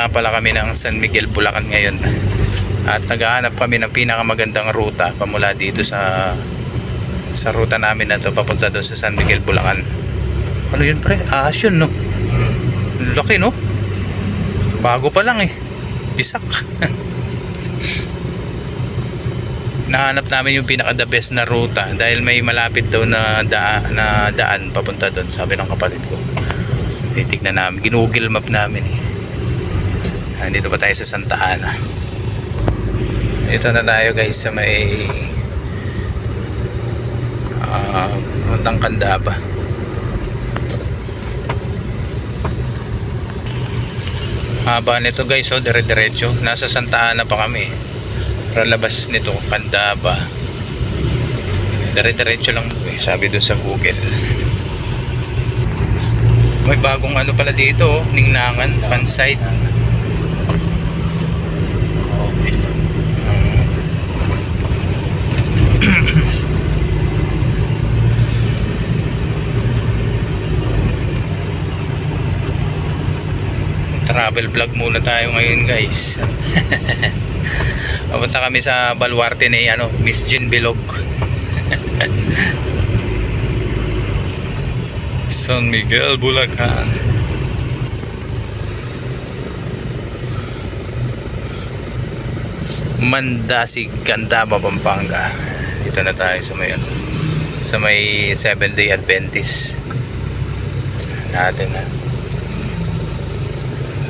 Nga pala kami ng San Miguel, Bulacan ngayon. At naghahanap kami ng pinakamagandang ruta pamula dito sa sa ruta namin na to papunta doon sa San Miguel, Bulacan. Ano yun pre? Ahas yun no? Laki no? Bago pa lang eh. Bisak. Nahanap namin yung pinaka the best na ruta dahil may malapit daw na, da, na daan papunta doon sabi ng kapatid ko. Titignan namin. Ginugil map namin eh. Nandito pa tayo sa Santa Ana. Ito na tayo guys sa may uh, puntang Candaba. Haba nito guys, oh, dire-diretso. Nasa Santa Ana pa kami. Para labas nito, Candaba. Dire-diretso lang, eh, sabi dun sa Google. May bagong ano pala dito, oh, Ningnangan, fansite. Travel vlog muna tayo ngayon guys. Papunta kami sa baluarte ni ano, Miss Jean Bilog. San Miguel, Bulacan. Mandasig, Candaba, Pampanga. Dito na tayo sa may ano, sa may 7 day Adventist. Natin na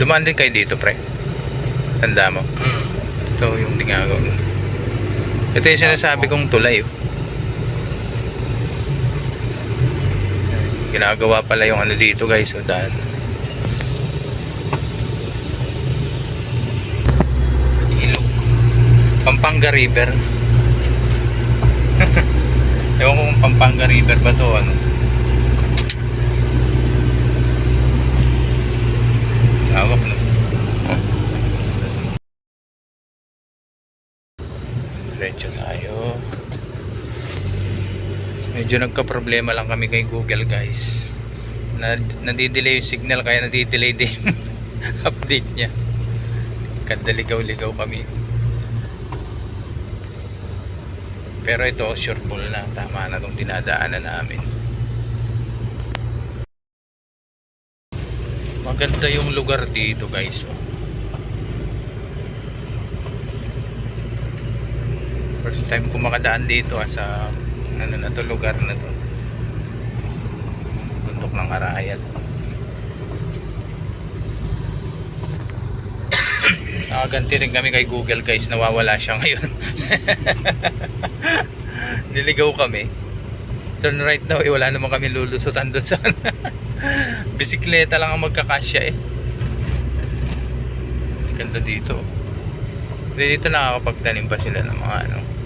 Dumaan din kayo dito, pre. Tanda mo. Ito yung dingago. Ito yung sinasabi kong tulay. Oh. Ginagawa pala yung ano dito, guys. So, dahil ilog. Pampanga River. Ewan ko kung Pampanga River ba to, ano. Hawak no. Diretso tayo. Medyo nagka-problema lang kami kay Google guys. Na, nadidelay yung signal kaya nadidelay din update niya. Kadaligaw-ligaw kami. Pero ito sure ball na. Tama na itong dinadaanan namin. Maganda yung lugar dito guys. First time ko makadaan dito ah, sa ano na to lugar na to. Bundok ng Arayat. Nakaganti rin kami kay Google guys, nawawala siya ngayon. Niligaw kami. Turn right daw, eh, wala naman kami lulusutan doon sa bisikleta lang ang magkakasya eh. Ganda dito. Dito nakakapagtanim pa sila ng mga ano.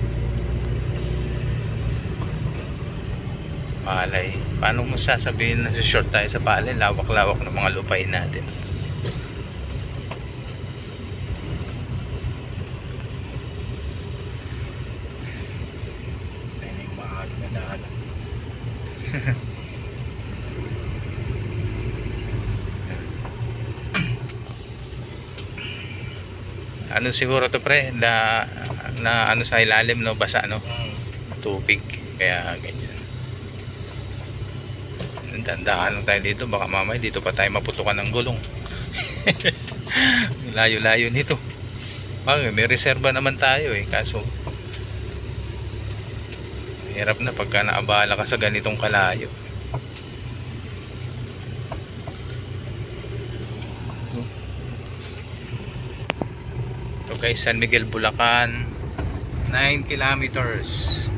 Palay. Paano mo sasabihin na short tayo sa palay? Lawak-lawak ng mga lupain natin. Ano siguro to pre? Na, na ano sa ilalim no? Basa no? Tubig. Kaya ganyan. Dandaan lang tayo dito. Baka mamay dito pa tayo maputukan ng gulong. Layo-layo nito. Bagay, may reserba naman tayo eh. Kaso hirap na pagka naabala ka sa ganitong kalayo. Ito guys, San Miguel, Bulacan. 9 kilometers.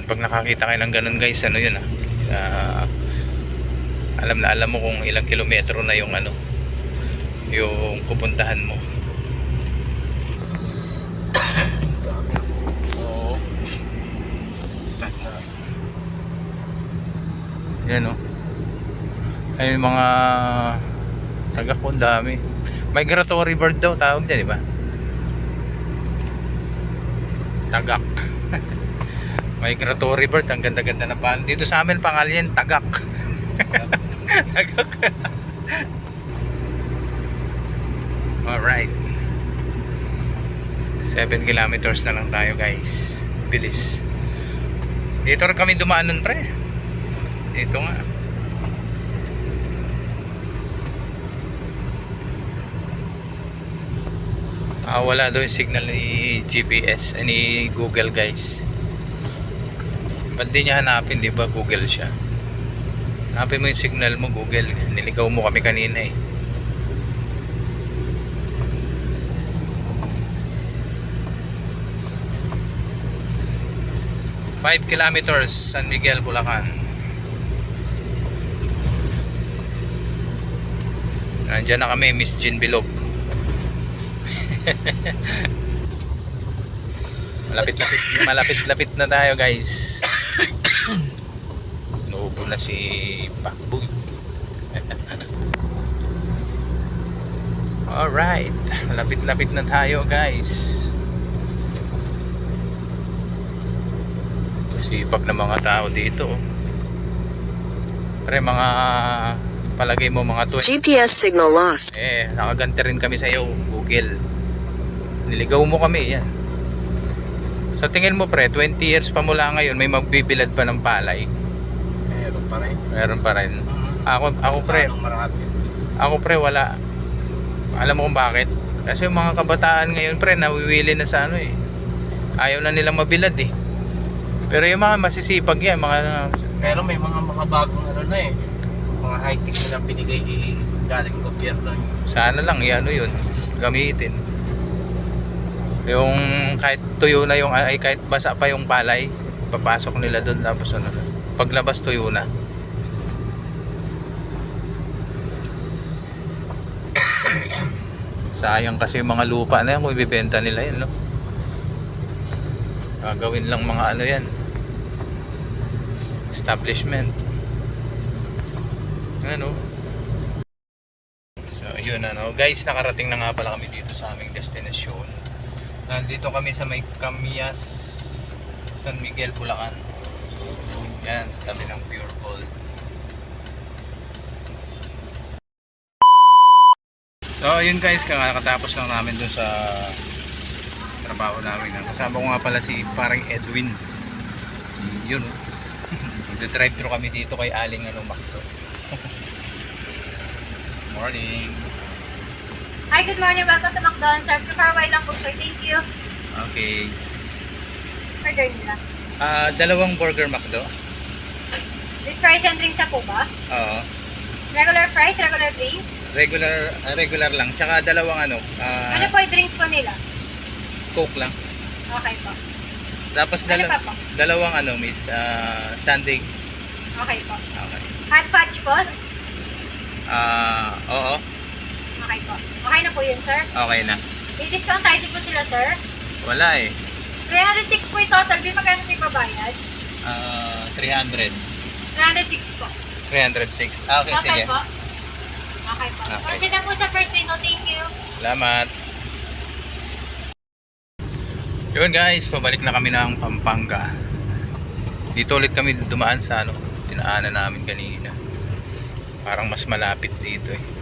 Yun, pag nakakita kayo ng ganun guys, ano yun ah. Ah, alam na alam mo kung ilang kilometro na yung ano, yung pupuntahan mo. Oo. Yan o. Ay yung mga taga ko dami. Migratory bird daw tawag dyan, di ba? Tagak. Migratory bird, ang ganda-ganda na pa. Dito sa amin pangalan yan, tagak. tagak. Alright. 7 kilometers na lang tayo guys. Bilis. Dito rin kami dumaan nun pre. Dito nga. Ah, wala daw yung signal ni GPS, eh, ni Google guys. Ba't di niya hanapin, di ba Google siya? Hanapin mo yung signal mo Google. Niligaw mo kami kanina eh. Five kilometers San Miguel, Bulacan. Nandiyan na kami, Miss Jean Bilog. malapit-lapit, malapit-lapit na tayo, guys. Nuubo na si Pakboy. Alright, malapit-lapit na tayo, guys. Sipag na mga tao dito. Pre, mga palagay mo mga 20 GPS signal lost. eh, nakaganti rin kami sa iyo, Google. Niligaw mo kami, yan. Sa tingin mo pre, 20 years pa mula ngayon, may magbibilad pa ng palay. Meron pa rin. Meron pa rin. Mm. Ako, ako pre, ako pre, wala. Alam mo kung bakit? Kasi yung mga kabataan ngayon pre, nawiwili na sa ano eh. Ayaw na nilang mabilad eh. Pero yung mga masisipag yan, mga Pero may mga makabagong ano na eh. Mga high-tech na lang binigay galing gobyerno. sana lang ano yun gamitin yung kahit tuyo na yung ay kahit basa pa yung palay papasok nila doon tapos ano paglabas tuyo na. Sayang kasi yung mga lupa na yan kung ibibenta nila yan no? Gagawin lang mga ano yan. Establishment. Ano? So, yun ano. Guys, nakarating na nga pala kami dito sa aming destinasyon. Nandito kami sa may Camias, San Miguel, Bulacan. Yan, sa tabi ng Pure Gold. So, yun guys, kakatapos lang namin dun sa trabaho namin. Kasama ko nga pala si parang Edwin. Yun, oh. Magdadrive thru kami dito kay Aling ano, Makto. Morning. Hi, good morning. Welcome to McDonald's. To car while lang po, sir. Thank you. Okay. Order nila. Ah, dalawang burger McDo. With fries and drinks na po ba? Oo. Regular fries, regular drinks? Regular ah, regular lang. Tsaka dalawang ano, ah, Ano po yung drinks po nila? Coke lang. Okay po. Tapos Ano dala- pa po? dalawang ano, miss, ah, sundae. Okay po. Okay. Hot fudge po? Ah, oo. Okay po. Okay na po yun, sir. Okay na. May discount tayo po sila, sir. Wala eh. 306 po yung total. Di magkano po yung babayad? Ah, 300. 306 po. 306. Ah, okay, Total sige. po? Okay po. Okay. Proceed na po sa first window. Thank you. Salamat. Yun guys, pabalik na kami ng Pampanga. Dito ulit kami dumaan sa ano, tinaanan namin kanina. Parang mas malapit dito eh.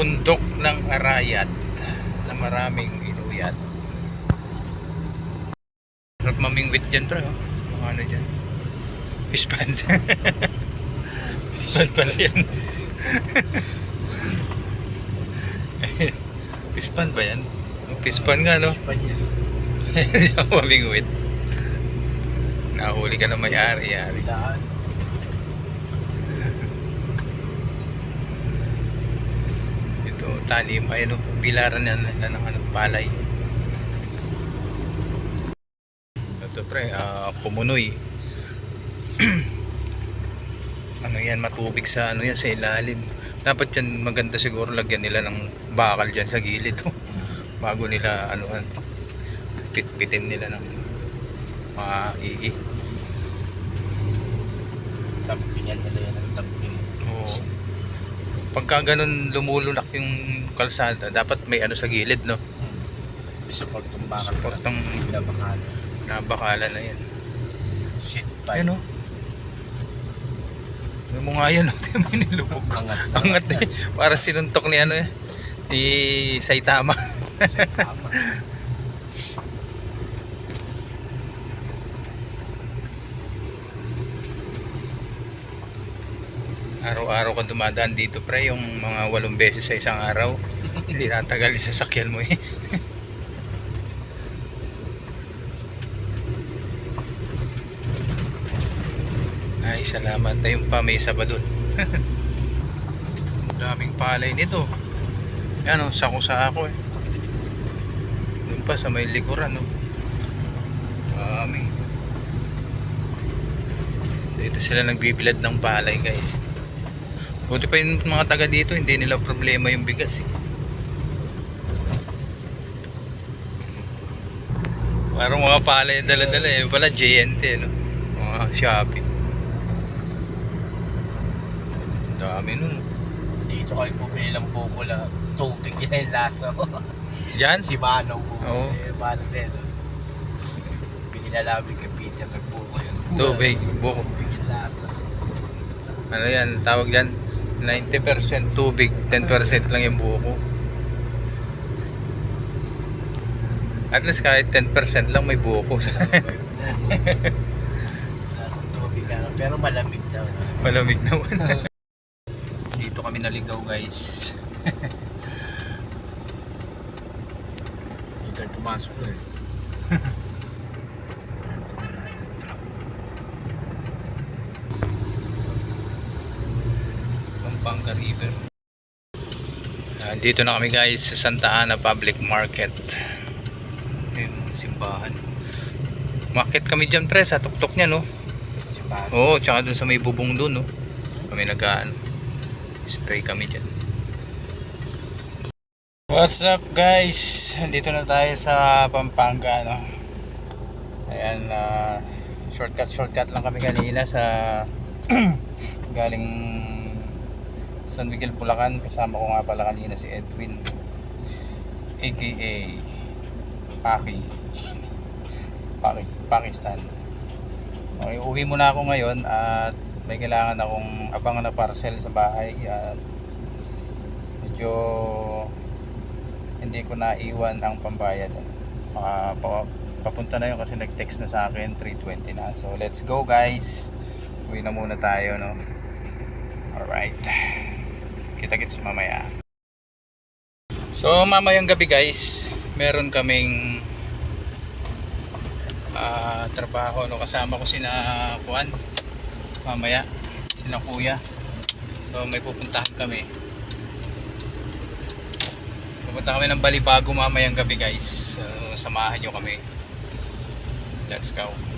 Bundok ng Arayat na maraming inuyat. Sarap mamingwit dyan pre, oh. Mga ano dyan. Fish pond. Fish pond pala yan. Fish pond ba yan? Fish pond nga no? Panya. Hindi ako mamingwit. Nahuli ka na may-ari. Yari. Daan. Ito, tanim. Ayun, oh, bilaran na, na ng ano, palay. Ito pre, ah, pumunoy. ano yan, matubig sa ano yan, sa ilalim. Dapat yan maganda siguro lagyan nila ng bakal dyan sa gilid. oh. Bago nila anuhan. Pitpitin nila ng mga ii. Tampingan nila yan. Pagka ganun lumululak yung kalsada, dapat may ano sa gilid, no? Support ng bakal. Support ng Pinabakal. nabakala na yan. Shit pa. Ayun, oh. Ano mo nga yan, oh. Tingnan mo nilubog. Angat. Angat eh. Para sinuntok ni ano eh. Ni Saitama. Tama. Araw-araw ka dumadaan dito pre, yung mga walong beses sa isang araw. Hindi natagal yung sasakyan mo eh. Ay, salamat na yung pa may isa pa dun. Daming palay nito. Yan o, sako sa ako eh. Doon pa sa may likuran no. Daming. Dito sila nagbibilad ng palay guys. Buti pa yung mga taga dito, hindi nila problema yung bigas eh. Parang mga palay yung dala-dala eh. Yung pala JNT no. Mga Shopee. Ang Dami nun. Dito kayo bumili ng buko lang. Tubig yan yung lasa ko. Diyan? si Manong buko. Oo. Eh, Manong din. Pinilalamin kay Peter ng buko. Tubig, buko. Tubig yung lasa. Ano yan, tawag dyan? 90% tubig, 10% lang yung buko. At least kahit 10% lang may buko. Lasang tubig. Pero malamig daw. Malamig naman. Dito kami naligaw guys. Dito pumasok eh. Pampanga River. Ah, dito na kami guys sa Santa Ana Public Market. Yung simbahan. Market kami dyan pre sa tuktok niya no. Si Manong. Oo, tsaka dun sa may bubong dun no. Kami nagaan. Spray kami dyan. What's up guys? Dito na tayo sa Pampanga no. Ayan, ah, shortcut shortcut lang kami kanina sa galing San Miguel Bulacan. Kasama ko nga pala kanina si Edwin aka Paki. Paki Pakistan. Okay, uwi muna ako ngayon at may kailangan akong abangan na parcel sa bahay at medyo hindi ko naiwan ang pambayad. Pa, papunta na yun kasi nag-text na sa akin 320 na. So let's go guys. Uwi na muna tayo no? Alright kita kits mamaya. So mamayang gabi guys meron kaming ah, trabaho no? Kasama ko sina Juan. Mamaya sina kuya. So may pupuntahan kami. Pupunta kami ng Balibago mamayang gabi guys. So, samahan nyo kami. Let's go